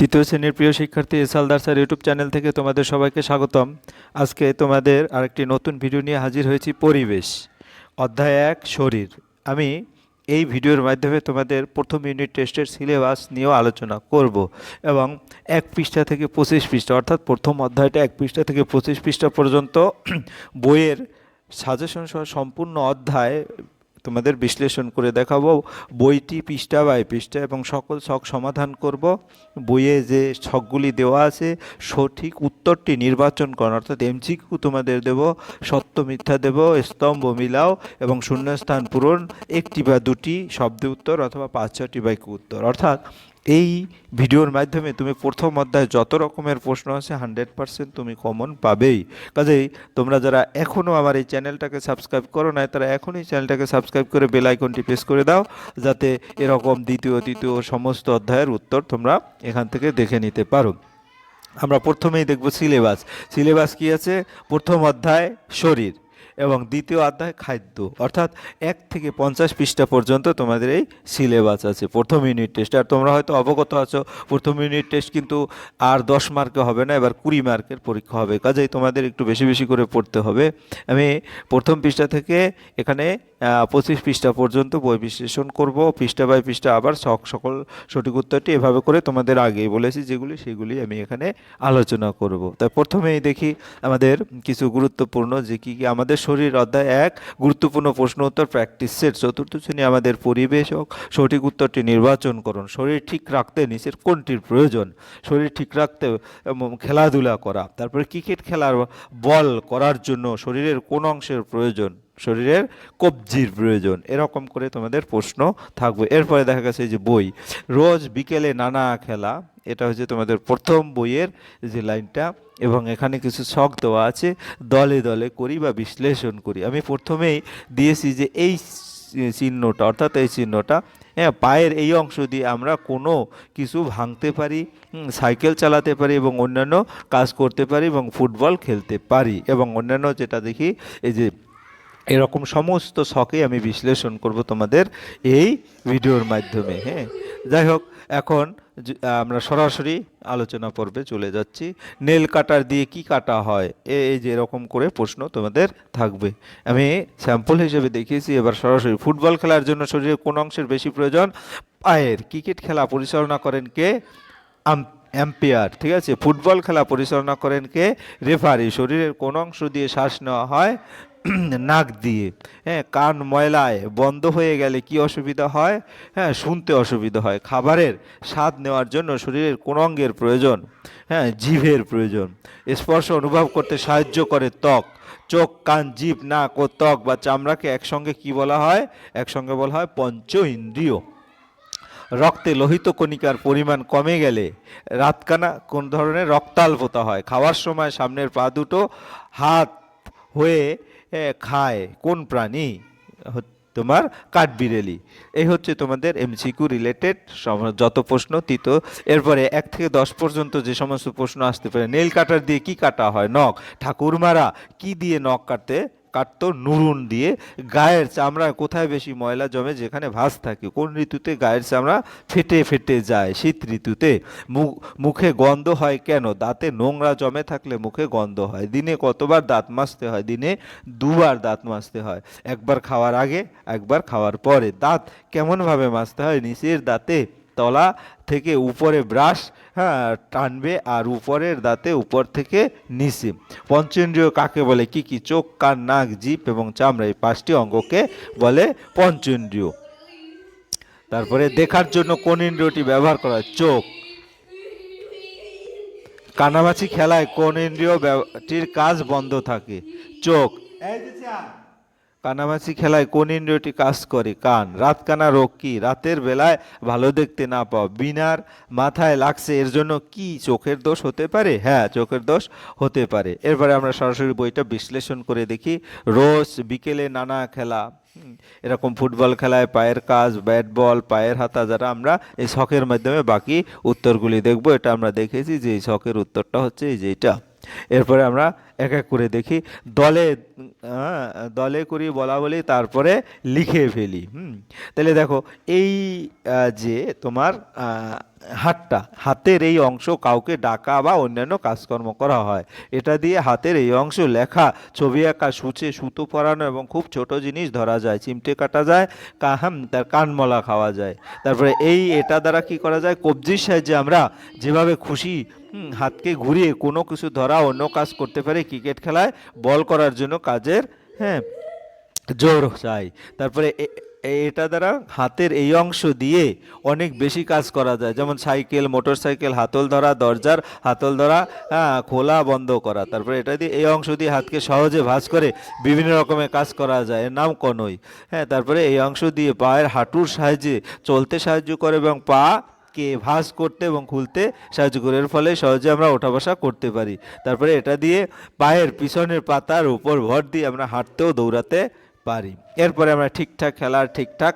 তৃতীয় শ্রেণির প্রিয় শিক্ষার্থী এসালদার স্যার ইউটিউব চ্যানেল থেকে তোমাদের সবাইকে স্বাগতম। আজকে তোমাদের আরেকটি নতুন ভিডিও নিয়ে হাজির হয়েছি পরিবেশ, অধ্যায় এক, শরীর। আমি এই ভিডিওর মাধ্যমে তোমাদের প্রথম ইউনিট টেস্টের সিলেবাস নিয়েও আলোচনা করব এবং এক পৃষ্ঠা থেকে পঁচিশ পৃষ্ঠা, অর্থাৎ প্রথম অধ্যায়টা এক পৃষ্ঠা থেকে পঁচিশ পৃষ্ঠা পর্যন্ত বইয়ের সাজেশন সহ সম্পূর্ণ অধ্যায় তোমাদের বিশ্লেষণ করে দেখাবো। বইটি পৃষ্ঠা বাই পৃষ্ঠা এবং সকল শখ সমাধান করব। বইয়ে যে শখগুলি দেওয়া আছে, সঠিক উত্তরটি নির্বাচন করা। অর্থাৎ এমসিকিউ তোমাদের দেব, সত্য মিথ্যা দেব, স্তম্ভ মিলাও এবং শূন্যস্থান পূরণ, একটি বা দুটি শব্দ উত্তর অথবা পাঁচ, ছটি বাইকু উত্তর। অর্থাৎ এই ভিডিওর মাধ্যমে তুমি প্রথম অধ্যায়ে যত রকমের প্রশ্ন আছে হান্ড্রেড পার্সেন্ট তুমি কমন পাবেই। কাজেই তোমরা যারা এখনও আমার এই চ্যানেলটাকে সাবস্ক্রাইব করো না তারা এখনই চ্যানেলটাকে সাবস্ক্রাইব করে বেল আইকনটি প্রেস করে দাও, যাতে এরকম দ্বিতীয়, তৃতীয় সমস্ত অধ্যায়ের উত্তর তোমরা এখান থেকে দেখে নিতে পারো। আমরা প্রথমেই দেখব সিলেবাস সিলেবাস কি আছে? প্রথম অধ্যায় শরীর। এবং দ্বিতীয় অধ্যায় খাদ্য। অর্থাৎ এক থেকে পঞ্চাশ পৃষ্ঠা পর্যন্ত তোমাদের এই সিলেবাস আছে। প্রথম ইউনিট টেস্ট আর তোমরা হয়তো অবগত আছো, প্রথম ইউনিট টেস্ট কিন্তু আর দশ মার্কে হবে না, এবার কুড়ি মার্কের পরীক্ষা হবে। কাজেই তোমাদের একটু বেশি বেশি করে পড়তে হবে। আমি প্রথম পৃষ্ঠা থেকে এখানে পঁচিশ পৃষ্ঠা পর্যন্ত বই বিশ্লেষণ করব। পৃষ্ঠা বাই পৃষ্ঠা আবার সক সকল সঠিক উত্তরটি এভাবে করে তোমাদের আগেই বলেছি, যেগুলি সেগুলি আমি এখানে আলোচনা করব। তাই প্রথমেই দেখি আমাদের কিছু গুরুত্বপূর্ণ যে কি কি আমাদের শরীর অধ্যায় এক, গুরুত্বপূর্ণ প্রশ্ন উত্তর প্র্যাকটিস সেট চতুর্থ শ্রেণি আমাদের পরিবেশ ও সঠিক উত্তরটি নির্বাচন করুন। শরীর ঠিক রাখতে নিচের কোনটির প্রয়োজন? শরীর ঠিক রাখতে খেলাধুলা করা। তারপরে ক্রিকেট খেলার বল করার জন্য শরীরের কোন অংশের প্রয়োজন? শরীরের কবজির প্রয়োজন। এরকম করে তোমাদের প্রশ্ন থাকবে। এরপরে দেখা গেছে যে বই। রোজ বিকেলে নানা খেলা, এটা হচ্ছে তোমাদের প্রথম বইয়ের যে লাইনটা এবং এখানে কিছু শখ দেওয়া আছে, দলে দলে করি বা বিশ্লেষণ করি। আমি প্রথমেই দিয়েছি যে এই চিহ্নটা, অর্থাৎ এই চিহ্নটা হ্যাঁ পায়ের এই অংশ দিয়ে আমরা কোনো কিছু ভাঙতে পারি সাইকেল চালাতে পারি এবং অন্যান্য কাজ করতে পারি এবং ফুটবল খেলতে পারি এবং অন্যান্য যেটা দেখি, এই যে এরকম সমস্ত শখে আমি বিশ্লেষণ করব তোমাদের এই ভিডিওর মাধ্যমে হ্যাঁ? যাই হোক, এখন আমরা সরাসরি আলোচনা পর্বে চলে যাচ্ছি। নেল কাটার দিয়ে কি কাটা হয়? এই যে এরকম করে প্রশ্ন তোমাদের থাকবে। আমি স্যাম্পল হিসেবে দেখিয়েছি, এবার সরাসরি ফুটবল খেলার জন্য শরীরের কোন অংশের বেশি প্রয়োজন? পায়ের। ক্রিকেট খেলা পরিচালনা করেন কে? অ্যাম্পিয়ার ঠিক আছে? ফুটবল খেলা পরিচালনা করেন কে? রেফারি। শরীরের কোন অংশ দিয়ে শ্বাস নেওয়া হয়? নাক দিয়ে হ্যাঁ কান ময়লায় বন্ধ হয়ে গেলে কি অসুবিধা হয়? হ্যাঁ শুনতে অসুবিধা হয়। খাবারের স্বাদ নেওয়ার জন্য শরীরের কোন অঙ্গের প্রয়োজন? হ্যাঁ জিভের প্রয়োজন। স্পর্শ অনুভব করতে সাহায্য করে ত্বক। চোখ, কান, জিভ, নাক ও ত্বক বা চামড়াকে একসঙ্গে কি বলা হয়? একসঙ্গে বলা হয় পঞ্চ ইন্দ্রিয় রক্তে লোহিত কণিকার পরিমাণ কমে গেলে রাতকানা কোন ধরনের রক্তাল্পতা হয়? খাওয়ার সময় সামনের পা দুটো হাত হয়ে খায়। কোন প্রাণী? তোমার কাঠবিড়েলি। এই হচ্ছে তোমাদের এমসিকিউ রিলেটেড যত প্রশ্ন তিত। এরপরে এক থেকে দশ পর্যন্ত যে সমস্ত প্রশ্ন আসতে পারে, নেল কাটার দিয়ে কি কাটা হয়? নখ। ঠাকুরমারা কি দিয়ে নখ কাটতে কাটতো নুরুন দিয়ে। গায়ের চামড়া কোথায় বেশি ময়লা জমে? যেখানে ভাঁজ থাকে। কোন ঋতুতে গায়ের চামড়া ফেটে ফেটে যায়? শীত ঋতুতে। মুখে গন্ধ হয় কেন? দাঁতে নোংরা জমে থাকলে মুখে গন্ধ হয়। দিনে কতবার দাঁত মাজতে হয়? দিনে দুবার দাঁত মাজতে হয়। একবার খাওয়ার আগে, একবার খাওয়ার পরে। দাঁত কেমনভাবে মাজতে হয়? নিচের দাঁতে তলা থেকে উপরে ব্রাশ হ্যাঁ টানবে আর উপরের দাঁতে উপর থেকে নিচে পঞ্চেন্দ্রিয় কাকে বলে? কি কি? চোখ, কান, নাক জিভ এবং চামড়া, এই পাঁচটি অঙ্গকে বলে পঞ্চেন্দ্রিয়। তারপরে দেখার জন্য কোন ইন্দ্রিয়টি ব্যবহার করা হয়? চোখ। কানামাছি খেলায় কোন ইন্দ্রিয় ব্যব- কাজ বন্ধ থাকে? চোখ। কানামাছি খেলায় কোন ইন্দ্রিয়টি কাজ করে? কান। রাত কানা রোগ কি? রাতের বেলায় ভালো দেখতে না পাও বিনার মাথায় লাগছে, এর জন্য কি চোখের দোষ হতে পারে? হ্যাঁ চোখের দোষ হতে পারে। এরপরে আমরা সরাসরি বইটা বিশ্লেষণ করে দেখি। রোজ বিকেলে নানা খেলা এরকম ফুটবল খেলায় পায়ের কাজ, ব্যাট বল, পায়ের হাতা, যারা আমরা এই শখের মাধ্যমে বাকি উত্তরগুলি দেখব, এটা আমরা দেখেছি যে এই শখের উত্তরটা হচ্ছে এই যে এটা। এরপরে আমরা এক এক করে দেখি, দলে দলে করি বলা বলি, তারপরে লিখে ফেলি, হুম। তাহলে দেখো, এই যে তোমার হাতটা, হাতের এই অংশ কাউকে ডাকা বা অন্যান্য কাজকর্ম করা হয়, এটা দিয়ে হাতের এই অংশ লেখা, ছবি আঁকা, সূচে, সুতো পরানো এবং খুব ছোট জিনিস ধরা যায়, চিমটে কাটা যায়, কাহাম, তার কানমলা খাওয়া যায়। তারপরে এই, এটা দ্বারা কি করা যায়, কবজির সাহায্যে আমরা যেভাবে খুশি হাতকে ঘুরিয়ে কোনো কিছু ধরা, অন্য কাজ করতে পারি ক্রিকেট খেলায় বল করার জন্য কাজের হ্যাঁ জোর চাই। তারপরে এটা দ্বারা হাতের এই অংশ দিয়ে অনেক বেশি কাজ করা যায়। যেমন সাইকেল মোটর সাইকেল হাতল ধরা, দরজার হাতল ধরা হ্যাঁ খোলা, বন্ধ করা। তারপরে এটা দিয়ে এই অংশ দিয়ে হাতকে সহজে ভাঁজ করে বিভিন্ন রকমের কাজ করা যায়। এর নাম কনই। হ্যাঁ তারপরে এই অংশ দিয়ে পায়ের হাঁটুর সাহায্যে চলতে সাহায্য করে এবং পা কে ভাঁজ করতে এবং খুলতে সাহায্য করে। এর ফলে সহজে আমরা ওঠা বসা করতে পারি। তারপরে এটা দিয়ে পায়ের পিছনের পাতার উপর ভর দিয়ে আমরা হাঁটতেও দৌড়াতে পারি। এরপরে আমরা ঠিকঠাক খেলার ঠিকঠাক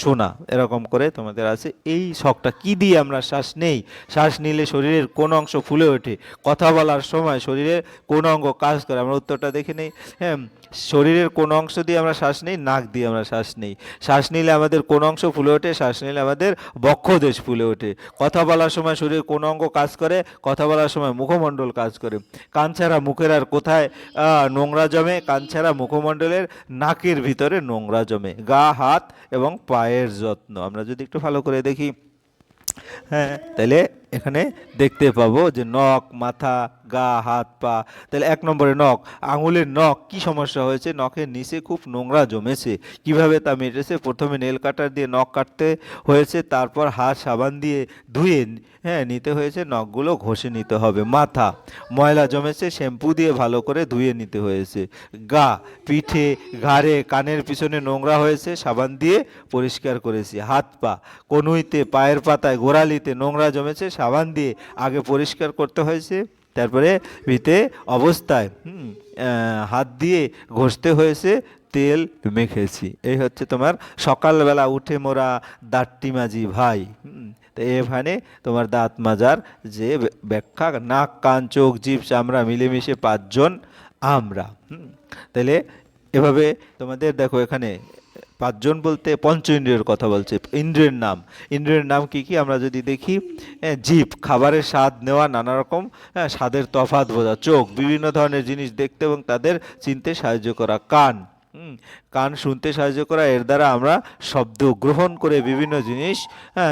শোনা, এরকম করে তোমাদের আছে। এই শখটা কি দিয়ে আমরা শ্বাস নেই? শ্বাস নিলে শরীরের কোন অংশ ফুলে ওঠে? কথা বলার সময় শরীরের কোন অঙ্গ কাজ করে? আমরা উত্তরটা দেখে নেই। হ্যাঁ শরীরের কোন অংশ দিয়ে আমরা শ্বাস নেই? নাক দিয়ে আমরা শ্বাস নেই। শ্বাস নিলে আমাদের কোন অংশ ফুলে ওঠে? শ্বাস নিলে আমাদের বক্ষদেশ ফুলে ওঠে। কথা বলার সময় শরীরের কোন অঙ্গ কাজ করে? কথা বলার সময় মুখমণ্ডল কাজ করে। কান ছাড়া মুখের আর কোথায় নোংরা জমে? কান ছাড়া মুখমণ্ডলের নাকের ভিতরে। নোংরা জমে, গা, হাত এবং পায়ের যত্ন। আমরা যদি একটু ভালো করে দেখি। হ্যাঁ তাহলে এখানে দেখতে পাবো যে নখ, মাথা, গা, হাত, পা। তাহলে এক নম্বরে নখ, আঙুলের নখ, কি সমস্যা হয়েছে? নখের নিচে খুব নোংরা জমেছে। কীভাবে তা মেটেছে? প্রথমে নেল কাটার দিয়ে নখ কাটতে হয়েছে, তারপর হাত সাবান দিয়ে ধুয়ে হ্যাঁ নিতে হয়েছে। নখগুলো ঘষে নিতে হবে। মাথা, ময়লা জমেছে, শ্যাম্পু দিয়ে ভালো করে ধুয়ে নিতে হয়েছে। গা, পিঠে, ঘাড়ে, কানের পিছনে নোংরা হয়েছে, সাবান দিয়ে পরিষ্কার করেছি। হাত, পা, কনুইতে, পায়ের পাতায়, গোড়ালিতে নোংরা জমেছে সাবান দিয়ে আগে পরিষ্কার করতে হয়েছে, তারপরে ভিতে অবস্থায় হাত দিয়ে ঘষতে হয়েছে, তেল মেখেছি এই হচ্ছে তোমার সকালবেলা উঠে মোরা দাঁতটি মাজি ভাই তো এখানে তোমার দাঁত মাজার যে ব্যাখ্যা, নাক, কান, চোখ জিভ চামড়া মিলেমিশে পাঁচজন, আমরা তাহলে এভাবে তোমাদের দেখো এখানে পাঁচজন বলতে পঞ্চ ইন্দ্রিয়ের কথা বলছে ইন্দ্রিয়ের নাম। ইন্দ্রিয়ের নাম কি কি? আমরা যদি দেখি জিভ খাবারের স্বাদ নেওয়া, নানা রকম স্বাদের তফাৎ বোঝা, চোখ, বিভিন্ন ধরনের জিনিস দেখতে এবং তাদের চিনতে সাহায্য করা, কান কান শুনতে সাহায্য করা, এর দ্বারা আমরা শব্দ গ্রহণ করে বিভিন্ন জিনিস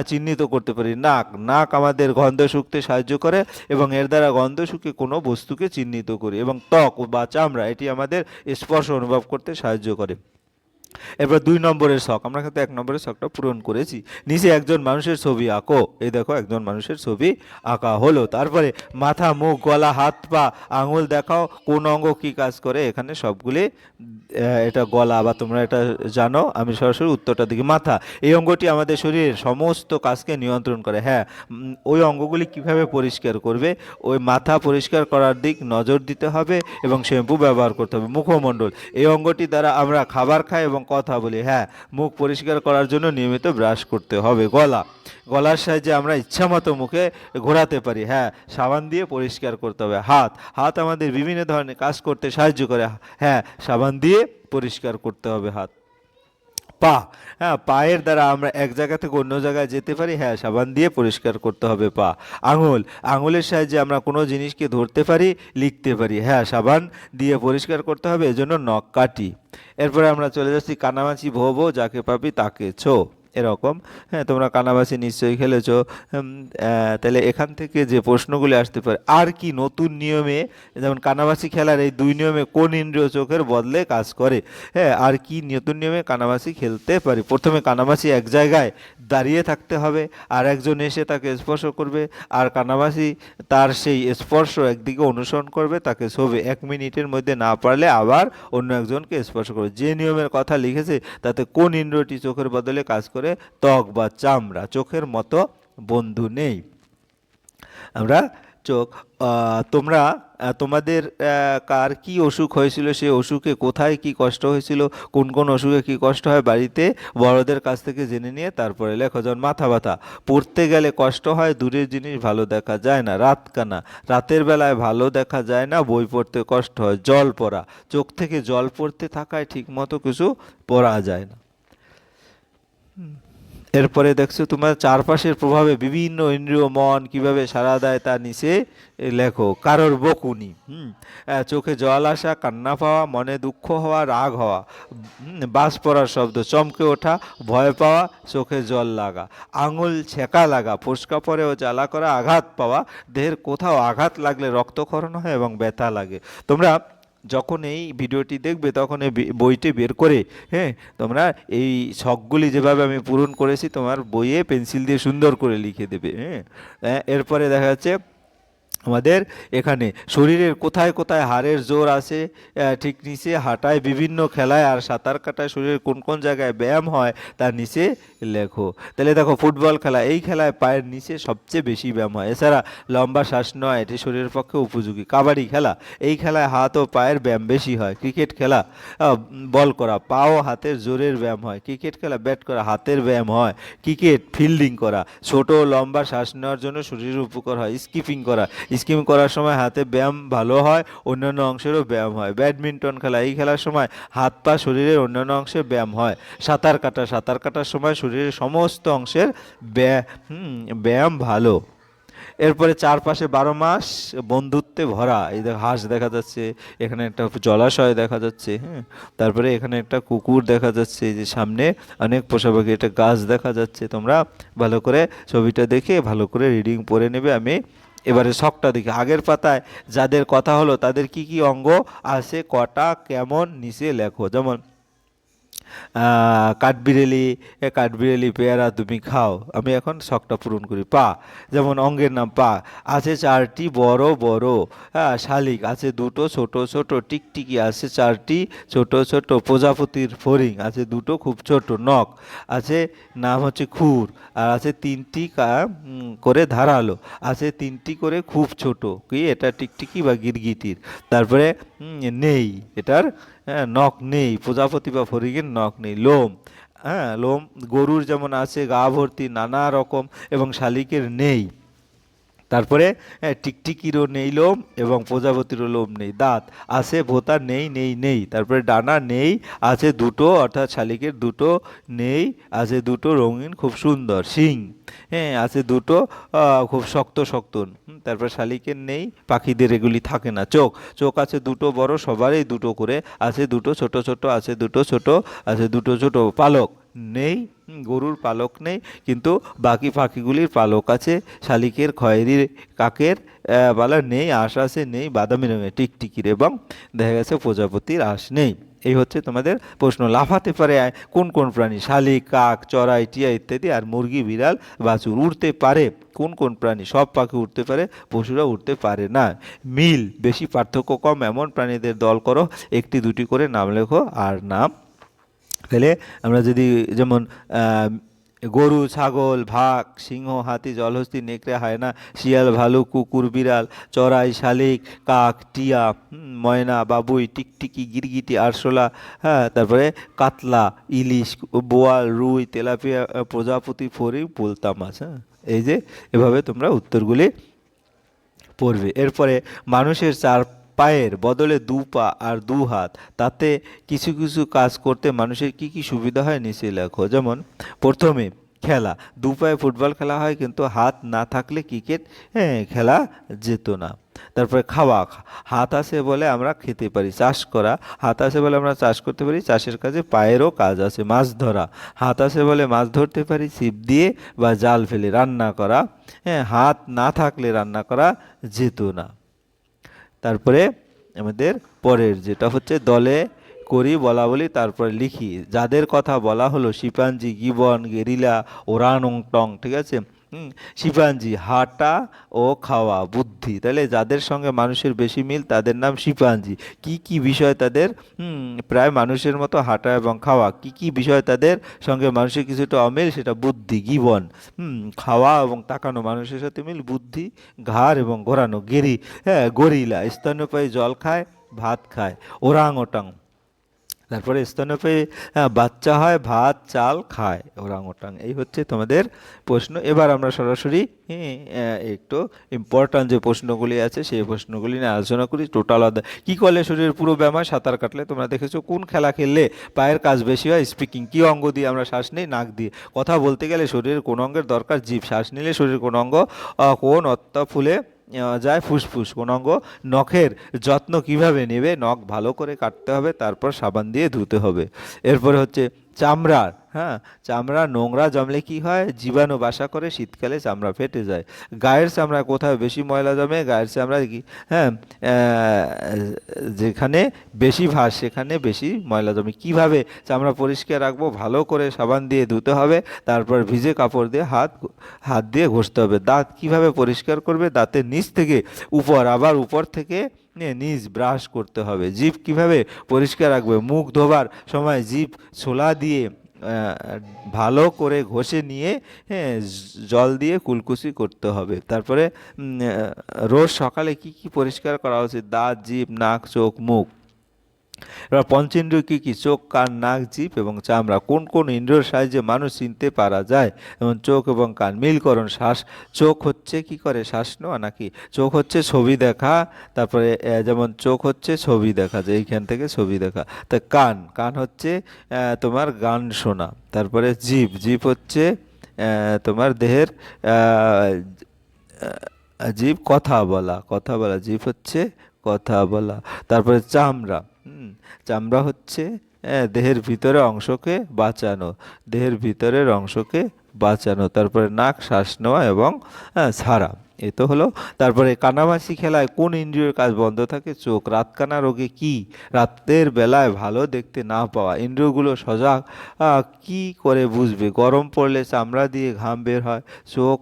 চিহ্নিত করতে পারি। নাক নাক আমাদের গন্ধ শুকতে সাহায্য করে এবং এর দ্বারা গন্ধ শুকে কোনো বস্তুকে চিহ্নিত করি এবং ত্বক বা চামড়া, এটি আমাদের স্পর্শ অনুভব করতে সাহায্য করে। এবার দুই নম্বরের শখ, আমরা কিন্তু এক নম্বরের শখটা পূরণ করেছি। নিচে একজন মানুষের ছবি আঁকো, এই দেখো একজন মানুষের ছবি আঁকা হলো। তারপরে মাথা, মুখ, গলা, হাত, পা, আঙুল দেখাও, কোন অঙ্গ কি কাজ করে, এখানে সবগুলি এটা গলা বা তোমরা এটা জানো, আমি সরাসরি উত্তরটা দেখি। মাথা, এই অঙ্গটি আমাদের শরীরের সমস্ত কাজকে নিয়ন্ত্রণ করে। হ্যাঁ ওই অঙ্গগুলি কীভাবে পরিষ্কার করবে? ওই মাথা পরিষ্কার করার দিক নজর দিতে হবে এবং শ্যাম্পু ব্যবহার করতে হবে। মুখমণ্ডল, এই অঙ্গটি দ্বারা আমরা খাবার খাই এবং কথা বলি হ্যাঁ মুখ পরিষ্কার করার জন্য নিয়মিত ব্রাশ করতে হবে গলা। গলার সাহায্যে আমরা ইচ্ছামতো মুখে ঘোরাতে পারি হ্যাঁ সাবান দিয়ে পরিষ্কার করতে হবে। হাত হাত আমাদের বিভিন্ন ধরনের কাজ করতে সাহায্য করে হ্যাঁ সাবান দিয়ে পরিষ্কার করতে হবে হাত। পা হ্যাঁ পায়ের দ্বারা আমরা এক জায়গা থেকে অন্য জায়গায় যেতে পারি হ্যাঁ সাবান দিয়ে পরিষ্কার করতে হবে পা। আঙুল, আঙুলের সাহায্যে আমরা কোনো জিনিসকে ধরতে পারি, লিখতে পারি হ্যাঁ সাবান দিয়ে পরিষ্কার করতে হবে, এজন্য নখ কাটি। এরপরে আমরা চলে যাচ্ছি কানামাছি ভো ভো যাকে পাবি তাকে ছো। এরকম। হ্যাঁ তোমরা কানামাছি নিশ্চয়ই খেলেছো। তাহলে এখান থেকে যে প্রশ্নগুলি আসতে পারে, আর কি নতুন নিয়মে, যেমন কানামাছি খেলার এই দুই নিয়মে কোন ইন্দ্রিয় চোখের বদলে কাজ করে? হ্যাঁ আর কি নতুন নিয়মে কানামাছি খেলতে পারি? প্রথমে কানামাছি এক জায়গায় দাঁড়িয়ে থাকতে হবে, আর একজন এসে তাকে স্পর্শ করবে, আর কানামাছি তার সেই স্পর্শ একদিকে অনুসরণ করবে, তাকে ছবে এক মিনিটের মধ্যে না পারলে আবার অন্য একজনকে স্পর্শ করবে। যে নিয়মের কথা লিখেছে, তাতে কোন ইন্দ্রিয়টি চোখের বদলে কাজ করে? ত্বক বা চামড়া, চোখের মতো বন্ধু নেই। আমরা চোখ তোমরা তোমাদের কার কি অসুখ হয়েছিল সেই অসুখে কোথায় কি কষ্ট হয়েছিল, কোন কোন অসুখে কি কষ্ট হয় বাড়িতে, বড়দের কাছ থেকে জেনে নিয়ে তারপরে লেখো, যেমন মাথা ব্যথা। পড়তে গেলে কষ্ট হয়, দূরের জিনিস ভালো দেখা যায় না রাত কানা রাতের বেলায় ভালো দেখা যায় না, বই পড়তে কষ্ট হয়, জল পড়া। চোখ থেকে জল পড়তে থাকায় ঠিকমতো কিছু পড়া যায় না। এরপরে দেখছ তোমার চারপাশের প্রভাবে বিভিন্ন ইন্দ্রিয়, মন কীভাবে সাড়া দেয় তা নিচে লেখো। কারোর বকুনি চোখে জল আসা, কান্না পাওয়া, মনে দুঃখ হওয়া, রাগ হওয়া বাস পড়ার শব্দ, চমকে ওঠা, ভয় পাওয়া, চোখে জল লাগা, আঙুল ছেঁকা লাগা, ফোসকা পরে ও জ্বালা করা, আঘাত পাওয়া, দেহের কোথাও আঘাত লাগলে রক্তক্ষরণ হয় এবং ব্যথা লাগে। তোমরা যখন এই ভিডিওটি দেখবে, তখন এই বইটি বের করে হ্যাঁ তোমরা এই শখগুলি যেভাবে আমি পূরণ করেছি, তোমার বইয়ে পেন্সিল দিয়ে সুন্দর করে লিখে দেবে হ্যাঁ। এরপরে দেখা যাচ্ছে আমাদের এখানে। শরীরের কোথায় কোথায় হাড়ের জোর আছে ঠিক নিচে হাঁটায় বিভিন্ন খেলায় আর সাঁতার কাটায় শরীরের কোন কোন জায়গায় ব্যায়াম হয় তার নিচে লেখো। তাহলে দেখো, ফুটবল খেলা, এই খেলায় পায়ের নিচে সবচেয়ে বেশি ব্যায়াম হয়। এছাড়া লম্বা শ্বাস নয় এটি শরীরের পক্ষে উপযোগী। কাবাডি খেলা, এই খেলায় হাত ও পায়ের ব্যায়াম বেশি হয়। ক্রিকেট খেলা বল করা পা ও হাতের জোরের ব্যায়াম হয়। ক্রিকেট খেলা, ব্যাট করা, হাতের ব্যায়াম হয়। ক্রিকেট, ফিল্ডিং করা, ছোট লম্বা শ্বাস নেওয়ার জন্য শরীরের উপকার হয়। স্কিপিং করা স্কিম করার সময় হাতে ব্যায়াম ভালো হয়, অন্যান্য অংশেরও ব্যায়াম হয়। ব্যাডমিন্টন খেলা, এই খেলার সময় হাত পা শরীরের অন্যান্য অংশে ব্যায়াম হয়। সাঁতার কাটা, সাঁতার কাটার সময় শরীরের সমস্ত অংশের ব্যায়াম ভালো। এরপরে চারপাশে বারো মাস বন্ধুত্বে ভরা। এই দেখো, হাঁস দেখা যাচ্ছে, এখানে একটা জলাশয় দেখা যাচ্ছে হ্যাঁ তারপরে এখানে একটা কুকুর দেখা যাচ্ছে যে সামনে অনেক পোষা পাখি, একটা গাছ দেখা যাচ্ছে। তোমরা ভালো করে ছবিটা দেখে, ভালো করে রিডিং পড়ে নেবে। আমি এবারে শখটা দেখি। আগের পাতায় যাদের কথা হলো তাদের কি কি অঙ্গ আছে? কটা, কেমন, নিচে লেখো। যেমন কাঠবিড়েলি কাঠবিড়েলি পেয়ারা তুমি খাও। আমি এখন শখটা পূরণ করি। পা, যেমন অঙ্গের নাম পা। আছে চারটি বড় বড় হ্যাঁ শালিক। আছে দুটো ছোট ছোট, টিকটিকি। আছে চারটি ছোট ছোট প্রজাপতির ফরিং আছে দুটো খুব ছোট নখ। আছে নাম হচ্ছে খুর। আর আছে তিনটি করে ধারালো। আছে তিনটি করে খুব ছোট। কি? এটা টিকটিকি বা গিরগিটির। তারপরে নেই। এটার হ্যাঁ নখ নেই, প্রজাপতি বা ফরিগের নখ নেই, লোম হ্যাঁ লোম, গরুর যেমন আছে, গা ভর্তি নানা রকম এবং শালিকের নেই। তারপরে টিকটিকিরও নেই লোম এবং প্রজাপতিরও লোম নেই, দাঁত আছে, ভোতা নেই নেই নেই, তারপরে ডানা নেই, আছে দুটো, অর্থাৎ শালিকের দুটো নেই, আছে দুটো রঙিন, খুব সুন্দর, শিং হ্যাঁ আছে দুটো খুব শক্ত শক্ত তারপর শালিকের নেই, পাখিদের এগুলি থাকে না, চোখ চোখ আছে দুটো বড়, সবারই দুটো করে, আছে দুটো ছোট ছোট, আছে দুটো ছোট, আছে দুটো ছোট, পালক নেই, গরুর পালক নেই, কিন্তু বাকি পাখিগুলির পালক আছে, শালিকের, খয়েরির, কাকের বালা নেই, আঁশ নেই, বাদামি রঙের টিকটিকির এবং দেখা গেছে প্রজাপতির আঁশ নেই। এই হচ্ছে তোমাদের প্রশ্ন। লাফাতে পারে কোন কোন প্রাণী? শালিক, কাক, চড়াই, টিয়া ইত্যাদি, আর মুরগি, বিড়াল, বাছুর উড়তে পারে। কোন কোন প্রাণী? সব পাখি উঠতে পারে, পশুরা উঠতে পারে না। মিল, বেশি পার্থক্য কম, এমন প্রাণীদের দল করো, একটি দুটি করে নাম লেখো, আর নাম তাহলে আমরা যদি যেমন গরু, ছাগল, ভাগ, সিংহ, হাতি, জলহস্তি, নেকড়ে, হায়না, শিয়াল ভালুক কুকুর, বিড়াল, চড়াই, শালিক, কাক, টিয়া ময়না, বাবুই, টিকটিকি, গিরগিটি, আরশোলা হ্যাঁ তারপরে কাতলা, ইলিশ, বোয়াল, রুই, তেলাপিয়া প্রজাপতি, ফড়িং পোলতা মাছ হ্যাঁ এই যে এভাবে তোমরা উত্তরগুলি পড়বে। এরপরে মানুষের চার পায়ের বদলে দু পা আর দু হাত, তাতে কিছু কিছু কাজ করতে মানুষের কি কি সুবিধা হয় নিচে লেখো। যেমন, প্রথমে খেলা। দু পায়ে ফুটবল খেলা হয়, কিন্তু হাত না থাকলে ক্রিকেট হ্যাঁ খেলা যেত না। তারপরে খাওয়া। হাত আছে বলে আমরা খেতে পারি, চাষ করা। হাত আছে বলে আমরা চাষ করতে পারি, চাষের কাজে পায়েরও কাজ আছে, মাছ ধরা। হাত আছে বলে মাছ ধরতে পারি, ছিপ দিয়ে বা জাল ফেলে রান্না করা। হ্যাঁ হাত না থাকলে রান্না করা যেত না। তারপরে আমাদের পরের যেটা হচ্ছে দলে করি বলা বলি তারপরে লিখি। যাদের কথা বলা হলো, শিপাঞ্জি, গিবন, গেরিলা, ওরানং টং, ঠিক আছে? হুম, শিপাঞ্জি, হাঁটা ও খাওয়া, বুদ্ধি। তাহলে যাদের সঙ্গে মানুষের বেশি মিল, তাদের নাম শিপাঞ্জি। কি কি বিষয় তাদের প্রায় মানুষের মতো হাঁটা এবং খাওয়া, কি কি বিষয় তাদের সঙ্গে মানুষের কিছুটা অমিল, সেটা বুদ্ধি, গিবন। খাওয়া এবং তাকানো, মানুষের সাথে মিল, বুদ্ধি, ঘাড় এবং ঘোরানো, গেরি হ্যাঁ গরিলা, স্তন্যপায়ী জল খায়, ভাত খায়, ওরাং ওটাং। তারপরে স্তন্যপায়ী বাচ্চা হয়, ভাত, চাল খায় ওরাং ওটাং এই হচ্ছে তোমাদের প্রশ্ন। এবার আমরা সরাসরি একটু ইম্পর্ট্যান্ট যে প্রশ্নগুলি আছে সেই প্রশ্নগুলি নিয়ে আলোচনা করি। টোটাল অধ্যায় কী করলে শরীরের পুরো ব্যায়াম সাঁতার কাটলে? তোমরা দেখেছ কোন খেলা খেললে পায়ের কাজ বেশি হয়? স্পিকিং কী অঙ্গ দিয়ে আমরা শ্বাস নিই? নাক দিয়ে। কথা বলতে গেলে শরীরের কোন অঙ্গের দরকার? জীব। শ্বাস নিলে শরীরের কোন অঙ্গ কোন, অত্তা, ফুলে যায় ফুসফুস। কোন অঙ্গ নখের যত্ন কীভাবে নেবে? নখ ভালো করে কাটতে হবে, তারপর সাবান দিয়ে ধুতে হবে। এরপরে হচ্ছে চামড়ার হ্যাঁ চামড়া, নোংরা জমলে কি হয়? জীবাণু বাসা করে শীতকালে চামড়া ফেটে যায়। গায়ের চামড়া কোথায় বেশি ময়লা জমে? গায়ের চামড়া কি? হ্যাঁ যেখানে বেশি ভাস, সেখানে বেশি ময়লা জমে। কীভাবে চামড়া পরিষ্কার রাখব? ভালো করে সাবান দিয়ে ধুতে হবে, তারপর ভিজে কাপড় দিয়ে হাত হাত দিয়ে ঘষতে হবে। দাঁত কীভাবে পরিষ্কার করবে? দাঁতের নিচ থেকে, উপর, আবার উপর থেকে নিয়ে নিজ ব্রাশ করতে হবে। জিভ কীভাবে পরিষ্কার রাখবে? মুখ ধোবার সময় জিভ ছোলা দিয়ে ভালো করে ঘষে নিয়ে হ্যাঁ জল দিয়ে কুলকুচি করতে হবে। তারপরে রোজ সকালে কি কি পরিষ্কার করা উচিত? দাঁত, জিভ, নাক, চোখ, মুখ। এবার পঞ্চেন্দ্রিয় কী কী চোখ, কান, নাক, জিভ এবং চামড়া, কোন কোন ইন্দ্রিয়র সাহায্যে মানুষ চিনতে পারা যায়? যেমন চোখ এবং কান, মিলকরণ, শ্বাস। চোখ হচ্ছে কি করে? শ্বাস নেওয়া নাকি? চোখ হচ্ছে ছবি দেখা। তারপরে যেমন চোখ হচ্ছে ছবি দেখা, যে এইখান থেকে ছবি দেখা। তা কান কান হচ্ছে তোমার গান শোনা। তারপরে জিভ জিভ হচ্ছে তোমার দেহের জীব কথা বলা কথা বলা। জীব হচ্ছে কথা বলা। তারপরে চামড়া। চামড়া হচ্ছে দেহের ভিতরে অংশকে বাঁচানো। দেহের ভিতরের অংশকে বাঁচানো। তারপরে নাক, শ্বাস নেওয়া এবং ছাড়া এ তো হলো। তারপরে কানামাছি খেলায় কোন ইন্দ্রিয়ের কাজ বন্ধ থাকে? চোখ, রাতকানা রোগে কি? রাতের বেলায় ভালো দেখতে না পাওয়া। ইন্দ্রিয়গুলো সজাগ কি করে বুঝবে? গরম পড়লে চামড়া দিয়ে ঘাম বের হয়। চোখ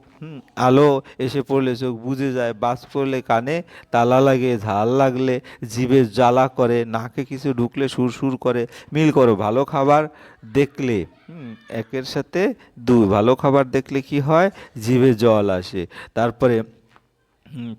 আলো এসে পড়লে চোখ বুঝে যায়। বাস পড়লে কানে তালা লাগে, ঝাল লাগলে জিভে জ্বালা করে। নাকে কিছু ঢুকলে সুর সুর করে। মিল করো, ভালো খাবার দেখলে। একের সাথে দুই ভালো খাবার দেখলে কি হয়? জিভে জল আসে। তারপরে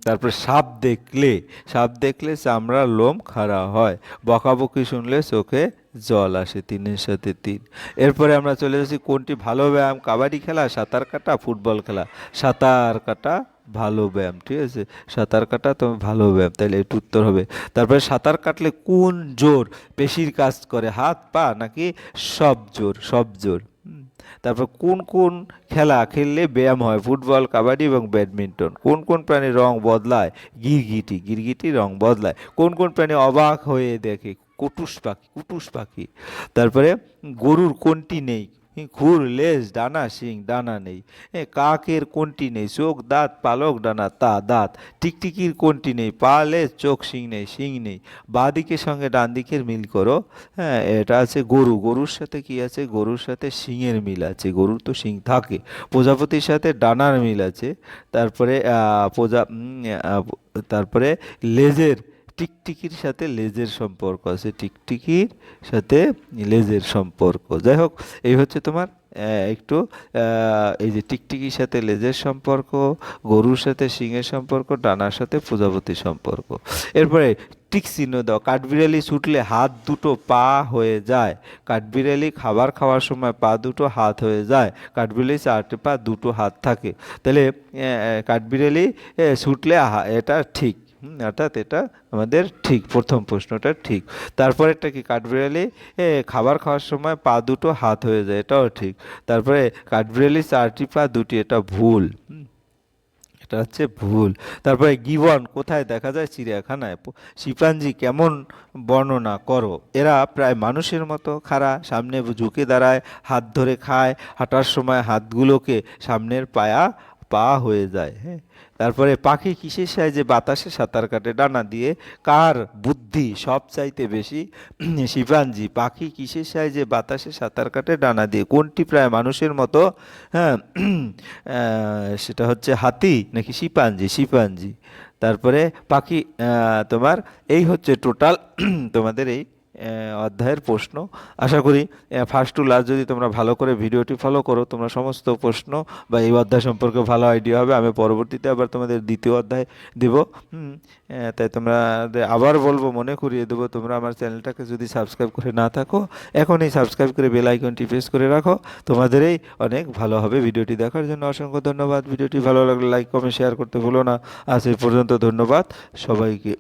তারপরে সাপ দেখলে সাপ দেখলে চামড়ার লোম খাড়া হয়। বকাবকি শুনলে চোখে জল আসে তিনের সাথে তিন। এরপরে আমরা চলে যাচ্ছি কোনটি? ভালো ব্যায়াম কাবাডি খেলা সাঁতার কাটা ফুটবল খেলা। সাঁতার কাটা ভালো ব্যায়াম, ঠিক আছে? সাঁতার কাটা তো ভালো ব্যায়াম তাহলে একটু উত্তর হবে। তারপরে সাঁতার কাটলে কোন জোর পেশির কাজ করে, হাত, পা, নাকি সব জোর সব জোর? তারপর কোন কোন খেলা খেললে ব্যায়াম হয়? ফুটবল, কাবাডি এবং ব্যাডমিন্টন। কোন কোন প্রাণীর রং বদলায়? গিরগিটি গিরগিটি রং বদলায়। কোন কোন প্রাণী অবাক হয়ে দেখে? কুটুস পাখি কুটুস পাখি। তারপরে গরুর কোনটি নেই? খুর লেজ, ডানা, শিং, ডানা নেই। কাকের কোনটি নেই? চোখ, দাঁত, পালক, ডানা, তা, দাঁত। টিকটিকির কোনটি নেই? পা, লেজ, চোখ, শিং নেই শিং নেই। বাঁ দিকের সঙ্গে ডান দিকের মিল করো। হ্যাঁ এটা আছে গরু। গরুর সাথে কি আছে? গরুর সাথে শিংয়ের মিল আছে। গরুর তো শিং থাকে। প্রজাপতির সাথে ডানার মিল আছে। তারপরে প্রজা তারপরে লেজের টিকটিকির সাথে লেজের সম্পর্ক আছে, টিকটিকির সাথে লেজের সম্পর্ক। যাই হোক, এই হচ্ছে তোমার একটু এই যে টিকটিকির সাথে লেজের সম্পর্ক, গরুর সাথে শিংয়ের সম্পর্ক, ডানার সাথে প্রজাপতির সম্পর্ক। এরপরে টিক চিহ্ন দাও, কাঠবিড়ালি ছুটলে হাত দুটো পা হয়ে যায়। কাঠবিড়ালি খাবার খাওয়ার সময় পা দুটো হাত হয়ে যায়, কাঠবিড়ালি চারটে পা দুটো হাত থাকে। তাহলে কাঠবিড়ালি ছুটলে এটা ঠিক। অর্থাৎ এটা আমাদের ঠিক, প্রথম প্রশ্নটা ঠিক। তারপরেরটা কি, কাঠবিড়ালি খাবার খাওয়ার সময় পা দুটো হাত হয়ে যায়, এটাও ঠিক। তারপরে কাঠবিড়ালি চারটি পা দুটি, এটা ভুল। এটা হচ্ছে ভুল। তারপরে গিবন, কোথায়? দেখা যায় চিড়িয়াখানায়। শিপাঞ্জি, কেমন বর্ণনা করো? এরা প্রায় মানুষের মতো খাড়া, সামনে ঝুঁকে দাঁড়ায়, হাত ধরে খায়, হাঁটার সময় হাতগুলোকে সামনের পায়া, পা হয়ে যায় হ্যাঁ। তারপরে পাখি কিসের সাহায্যে বাতাসে সাঁতার কাটে? ডানা দিয়ে। কার বুদ্ধি সব চাইতে বেশি? শিবাঞ্জি পাখি কিসের সাহায্যে বাতাসে সাঁতার কাটে? ডানা দিয়ে। কোনটি প্রায় মানুষের মতো? হ্যাঁ সেটা হচ্ছে হাতি নাকি শিপাঞ্জি শিপাঞ্জি তারপরে পাখি তোমার, এই হচ্ছে টোটাল তোমাদের এই অধ্যায়ের প্রশ্ন। আশা করি ফার্স্ট টু লাস্ট যদি তোমরা ভালো করে ভিডিওটি ফলো করো, তোমরা সমস্ত প্রশ্ন বা এই অধ্যায় সম্পর্কে ভালো আইডিয়া হবে। আমি পরবর্তীতে আবার তোমাদের দ্বিতীয় অধ্যায় দিব। তাই তোমরা আবার বলব, মনে করিয়ে দেবো, তোমরা আমার চ্যানেলটাকে যদি সাবস্ক্রাইব করে না থাকো, এখনই সাবস্ক্রাইব করে বেল আইকনটি প্রেস করে রাখো। তোমাদেরই অনেক ভালো হবে ভিডিওটি দেখার জন্য। অসংখ্য ধন্যবাদ। ভিডিওটি ভালো লাগলে লাইক কমেন্ট শেয়ার করতে ভুলো না। আজ এই পর্যন্ত ধন্যবাদ। সবাইকে